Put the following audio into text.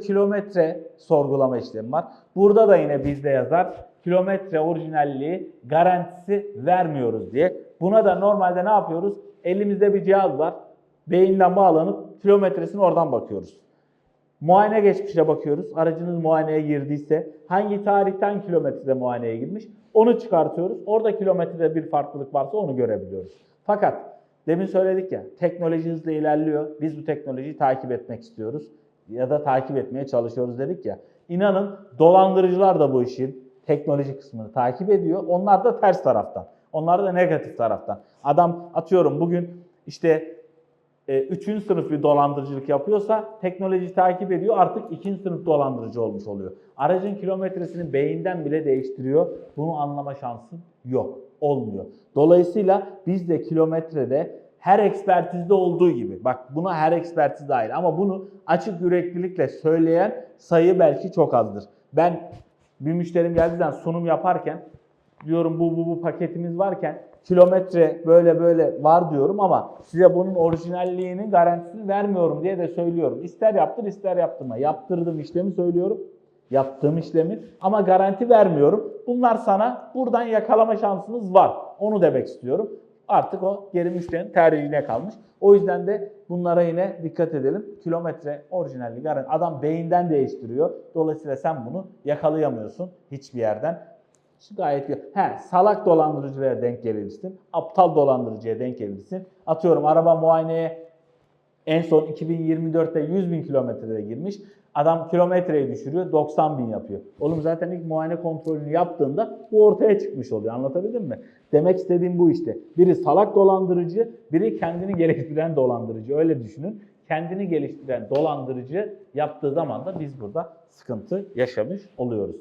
kilometre sorgulama işlemi var. Burada da yine bizde yazar kilometre orijinalliği garantisi vermiyoruz diye. Buna da normalde ne yapıyoruz? Elimizde bir cihaz var. Beyinden bağlanıp kilometresini oradan bakıyoruz. Muayene geçmişe bakıyoruz. Aracınız muayeneye girdiyse hangi tarihten kilometrede muayeneye girmiş onu çıkartıyoruz. Orada kilometrede bir farklılık varsa onu görebiliyoruz. Fakat demin söyledik ya teknoloji hızla ilerliyor. Biz bu teknolojiyi takip etmek istiyoruz ya da takip etmeye çalışıyoruz dedik ya. İnanın dolandırıcılar da bu işin teknoloji kısmını takip ediyor. Onlar da ters taraftan. Onlar da negatif taraftan. Adam atıyorum bugün işte e, üçüncü sınıf bir dolandırıcılık yapıyorsa teknoloji takip ediyor artık ikinci sınıf dolandırıcı olmuş oluyor. Aracın kilometresini beyinden bile değiştiriyor. Bunu anlama şansın yok. Olmuyor. Dolayısıyla biz de kilometrede her ekspertizde olduğu gibi bak buna her ekspertiz dahil ama bunu açık yüreklilikle söyleyen sayı belki çok azdır. Ben bir müşterim geldiği zaman sunum yaparken diyorum bu bu bu paketimiz varken kilometre böyle böyle var diyorum ama size bunun orijinalliğinin garantisini vermiyorum diye de söylüyorum. İster yaptır ister yaptırma. Yaptırdığım işlemi söylüyorum. Yaptığım işlemi ama garanti vermiyorum. Bunlar sana buradan yakalama şansınız var. Onu demek istiyorum. Artık o geri müşterinin tercihine kalmış. O yüzden de bunlara yine dikkat edelim. Kilometre orijinalliği garanti. Adam beyinden değiştiriyor. Dolayısıyla sen bunu yakalayamıyorsun hiçbir yerden. Şu gayet iyi. He, salak dolandırıcıya denk gelirsin. Aptal dolandırıcıya denk gelirsin. Atıyorum araba muayeneye en son 2024'te 100 bin kilometrede girmiş. Adam kilometreyi düşürüyor 90 bin yapıyor. Oğlum zaten ilk muayene kontrolünü yaptığında bu ortaya çıkmış oluyor. Anlatabildim mi? Demek istediğim bu işte. Biri salak dolandırıcı, biri kendini geliştiren dolandırıcı. Öyle düşünün. Kendini geliştiren dolandırıcı yaptığı zaman da biz burada sıkıntı yaşamış oluyoruz.